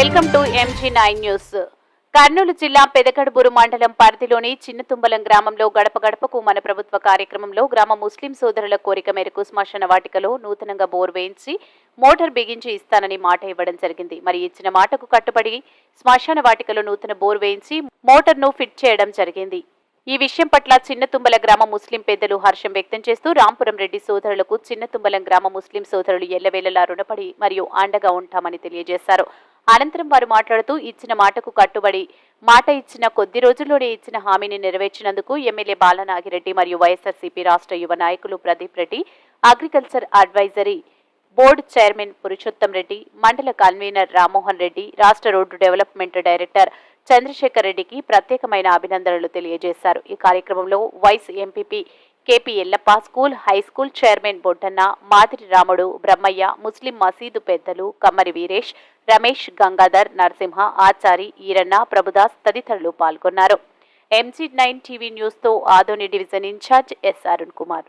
Welcome to MG nine news. Kurnool జిల్లా పెదకడుబూరు మండలం పరిధిలోని చిన్నతుంబలం గ్రామంలో గడప గడపకు మన ప్రభుత్వ కార్యక్రమంలో గ్రామ ముస్లిం సోదరుల కోరిక మేరకు శ్మశాన వాటికలో నూతనంగా బోర్ వేయించి మోటార్ బిగించి ఇస్తానని మాట ఇవ్వడం జరిగింది. మరి ఇచ్చిన మాటకు కట్టుబడి శ్మశాన వాటికలో నూతన బోర్ వేయించి మోటార్ను ఫిట్ చేయడం జరిగింది. ఈ విషయం పట్ల చిన్నతుంబల గ్రామ ముస్లిం పెద్దలు హర్షం వ్యక్తం చేస్తూ రాంపురం రెడ్డి సోదరులకు చిన్నతుంబలం గ్రామ ముస్లిం సోదరులు ఎల్లవేళలా రుణపడి మరియు అండగా ఉంటామని తెలియజేశారు. అనంతరం వారు మాట్లాడుతూ ఇచ్చిన మాటకు కట్టుబడి మాట ఇచ్చిన కొద్ది రోజుల్లోనే ఇచ్చిన హామీని నెరవేర్చినందుకు ఎమ్మెల్యే బాలనాగిరెడ్డి మరియు వైఎస్ఆర్సీపీ రాష్ట్ర యువ నాయకులు Pradeep Reddy agriculture advisory board chairman Purushottam Reddy మండల కన్వీనర్ రామ్మోహన్ రెడ్డి రాష్ట్ర రోడ్డు డెవలప్మెంట్ డైరెక్టర్ చంద్రశేఖర్ రెడ్డికి ప్రత్యేకమైన అభినందనలు తెలియజేశారు. ఈ కార్యక్రమంలో vice MPP KP Yellappa school high school chairman Boddanna Madiri Ramudu Brahmaiah ముస్లిం మసీదు పెద్దలు కమ్మరి వీరేష్ రమేష్ గంగాధర్ నరసింహ ఆచారి ఈరన్న ప్రభుదాస్ తదితరులు పాల్గొన్నారు. MG nine TV న్యూస్తో Adoni division in charge S Arun Kumar.